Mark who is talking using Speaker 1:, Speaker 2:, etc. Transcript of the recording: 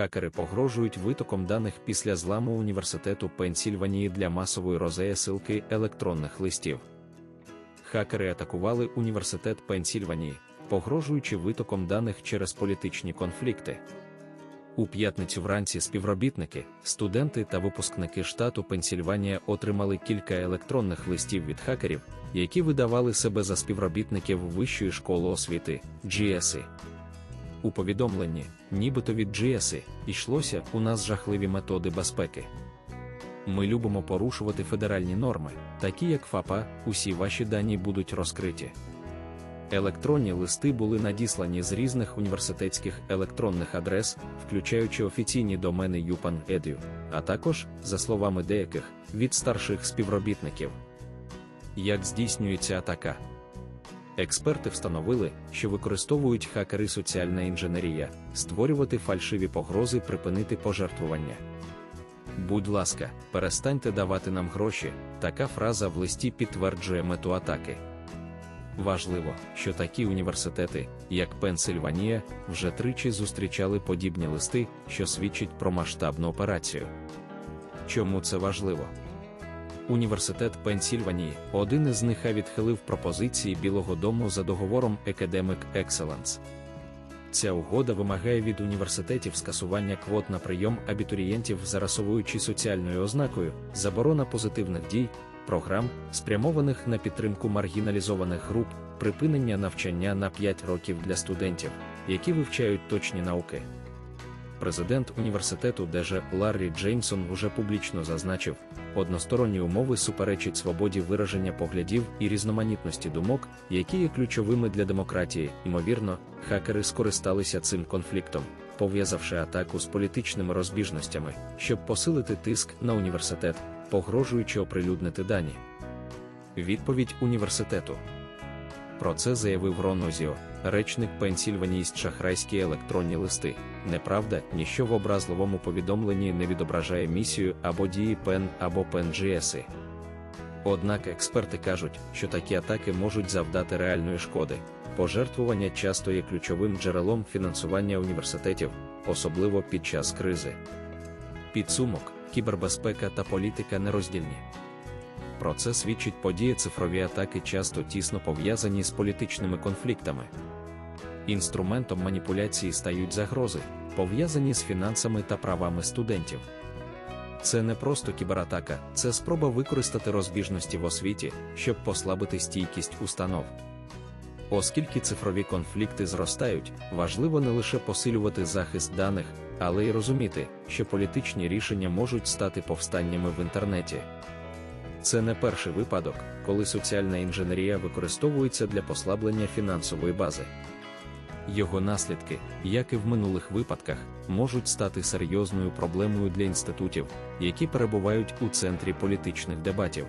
Speaker 1: Хакери погрожують витоком даних після зламу університету Пенсільванії для масової розеясилки електронних листів. Хакери атакували університет Пенсільванії, погрожуючи витоком даних через політичні конфлікти. У п'ятницю вранці співробітники, студенти та випускники штату Пенсільванія отримали кілька електронних листів від хакерів, які видавали себе за співробітників Вищої школи освіти GSE. У повідомленні, нібито від GSE, йшлося у нас жахливі методи безпеки. Ми любимо порушувати федеральні норми, такі як ФАПА, усі ваші дані будуть розкриті. Електронні листи були надіслані з різних університетських електронних адрес, включаючи офіційні домени UPenn.edu, а також, за словами деяких, від старших співробітників. Як здійснюється атака? Експерти встановили, що використовують хакери соціальна інженерія, створювати фальшиві погрози, припинити пожертвування. Будь ласка, перестаньте давати нам гроші. Така фраза в листі підтверджує мету атаки. Важливо, що такі університети, як Пенсильванія, вже тричі зустрічали подібні листи, що свідчить про масштабну операцію. Чому це важливо? Університет Пенсільванії, один із них відхилив пропозиції Білого Дому за договором Academic Excellence. Ця угода вимагає від університетів скасування квот на прийом абітурієнтів за расовою чи соціальною ознакою, заборона позитивних дій, програм, спрямованих на підтримку маргіналізованих груп, припинення навчання на 5 років для студентів, які вивчають точні науки. Президент університету Деже Ларрі Джеймсон вже публічно зазначив, односторонні умови суперечать свободі вираження поглядів і різноманітності думок, які є ключовими для демократії. Ймовірно, хакери скористалися цим конфліктом, пов'язавши атаку з політичними розбіжностями, щоб посилити тиск на університет, погрожуючи оприлюднити дані. Відповідь університету. Про це заявив Рон Озіо, речник Пенсільванійськ шахрайські електронні листи. Неправда, ніщо в образливому повідомленні не відображає місію або дії Пен або PenGSI. Однак експерти кажуть, що такі атаки можуть завдати реальної шкоди. Пожертвування часто є ключовим джерелом фінансування університетів, особливо під час кризи. Підсумок, кібербезпека та політика нероздільні. Про це свідчить подія цифрові атаки часто тісно пов'язані з політичними конфліктами. Інструментом маніпуляції стають загрози, пов'язані з фінансами та правами студентів. Це не просто кібератака, це спроба використати розбіжності в освіті, щоб послабити стійкість установ. Оскільки цифрові конфлікти зростають, важливо не лише посилювати захист даних, але й розуміти, що політичні рішення можуть стати повстаннями в інтернеті. Це не перший випадок, коли соціальна інженерія використовується для послаблення фінансової бази. Його наслідки, як і в минулих випадках, можуть стати серйозною проблемою для інститутів, які перебувають у центрі політичних дебатів.